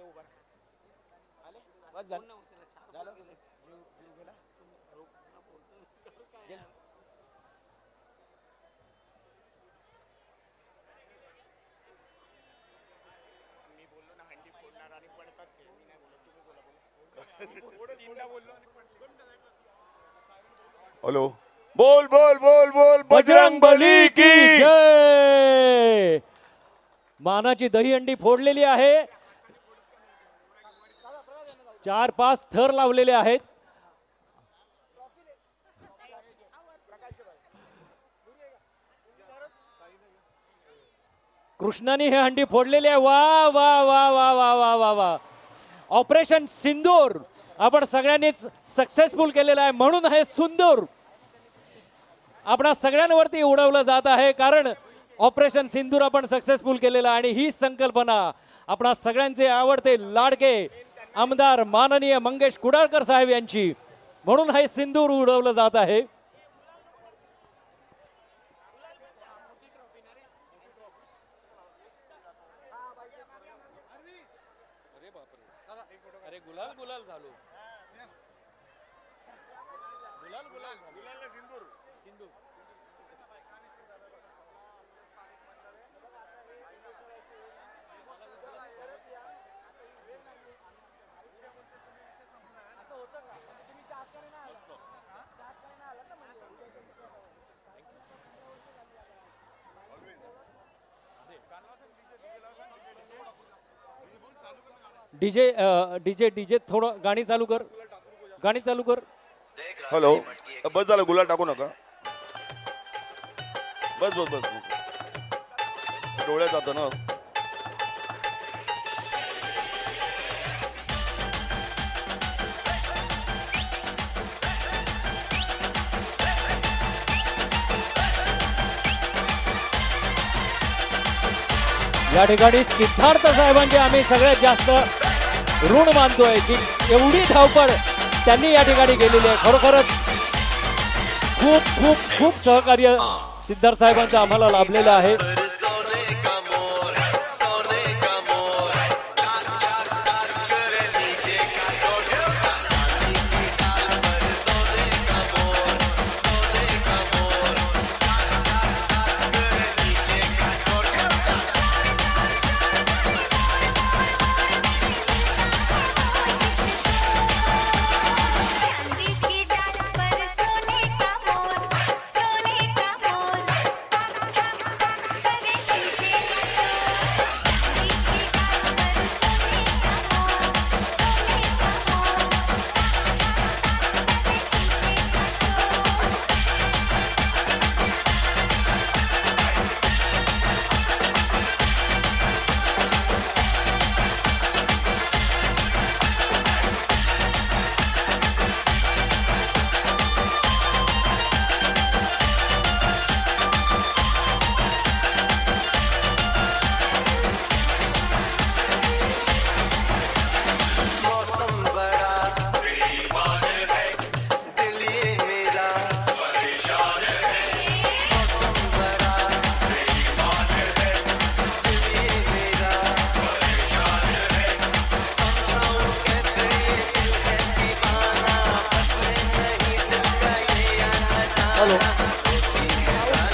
घे उभा राहा. आले? बस झालं. झालं? जीव जीव गेला. गेला. मी बोललो ना हंडी फोडणार आणि पडतात ते. मी नाही बोललो तुम्ही बोला बोला. तीनदा बोललो आणि पडले. हॅलो. बोल बोल बोल बोल. बजरंग बली की जय! मानाची दहीहंडी फोडलेली आहे. चार पाच थर लावलेले आहेत. कृष्णाने हे हंडी फोडलेली आहे. वा वा वा वा वा वा वा वा. ऑपरेशन सिंदूर आपण सगळ्यांनीच सक्सेसफुल केलेलं आहे. म्हणून हे सुंदूर आपणा सगळ्यांवरती उडवलं जात आहे. कारण ऑपरेशन सिंदूर आपण सक्सेसफुल केलेलं आहे. आणि ही संकल्पना आपणा सगळ्यांचे आवडते लाडके आमदार माननीय मंगेश कुडाळकर साहेब यांची. म्हणून हे सिंदूर उडवलं जात आहे. अरे गुलाल गुलाल झालो. डीजे डीजे डीजे थोडं गाणी चालू कर. गाणी चालू कर. हॅलो बस झालं गुलाल टाकू नका. बस बस बस. डोळ्यात जातं ना. या ठिकाणी सिद्धार्थ साहेबांचे आम्ही सगळ्यात जास्त ऋण मानतोय की एवढी धावपळ त्यांनी या ठिकाणी केलेली आहे. खरोखरच खूप खूप खूप सहकार्य सिद्धार्थ साहेबांचं आम्हाला लाभलेलं आहे.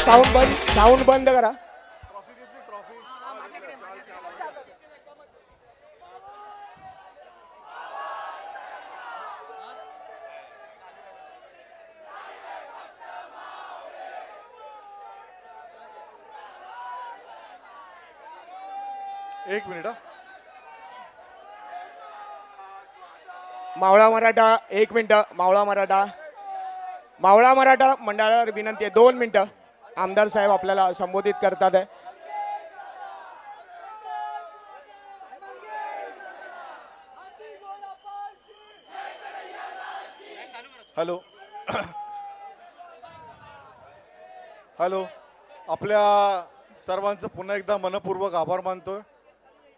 साऊंड बंद साऊंड बंद करा. एक मिनिट. मावळा मराठा एक मिनिट. मावळा मराठा. मावळा मराठा मंडळावर विनंती आहे दोन मिनिटं. आमदार साहेब आपल्याला संबोधित करतात आहे. हॅलो. हॅलो. आपल्या सर्वांचं पुन्हा एकदा मनपूर्वक आभार मानतोय.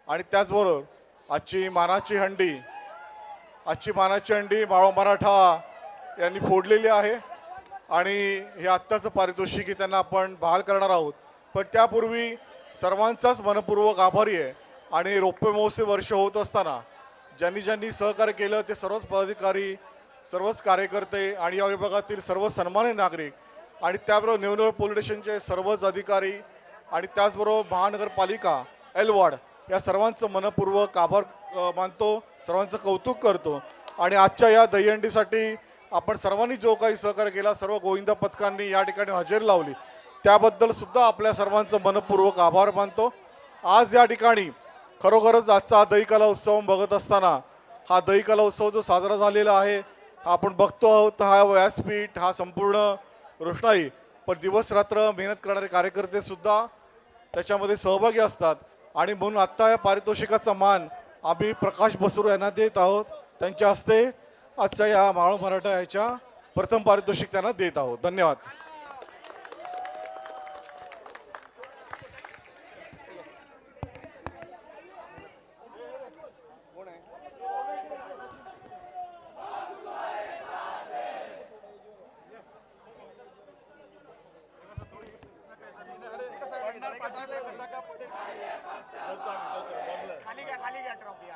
आणि त्याचबरोबर आजची मानाची हंडी आजची मानाची हंडी माळो मराठा यांनी फोडलेली आहे. आणि हे आत्ताचं पारितोषिक आहे त्यांना आपण बहाल करणार आहोत. पण त्यापूर्वी सर्वांचाच मनपूर्वक आभारी आहे आणि रौप्य महोत्सव वर्ष होत असताना ज्यांनी ज्यांनी सहकार्य केलं ते सर्वच पदाधिकारी सर्वच कार्यकर्ते आणि या विभागातील सर्व सन्मानित नागरिक आणि त्याबरोबर निवडणूक पोलीस स्टेशनचे सर्वच अधिकारी आणि त्याचबरोबर महानगरपालिका एलवाड या सर्वांचं मनपूर्वक आभार मानतो सर्वांचं कौतुक करतो आणि आजच्या या दहीहंडीसाठी आपण सर्वांनी जो काही सहकार्य केला सर्व गोविंदा पथकांनी या ठिकाणी हजेरी लावली. त्याबद्दल सुद्धा आपल्या सर्वांचं मनपूर्वक आभार मानतो. आज या ठिकाणी खरोखरच आजचा हा दही कला उत्सव बघत असताना हा दही कला उत्सव जो साजरा झालेला आहे आपण बघतो आहोत हा व्यासपीठ हा संपूर्ण रोषणाई. पण दिवस रात्र मेहनत करणारे कार्यकर्ते सुद्धा त्याच्यामध्ये सहभागी असतात. आणि म्हणून आत्ता या पारितोषिकाचा मान आम्ही प्रकाश बसरू यांना देत आहोत. त्यांच्या हस्ते आजच्या या माळू मराठा याच्या प्रथम पारितोषिक त्यांना देत आहोत. धन्यवाद. खाली घ्या खाली घ्या ट्रॉफी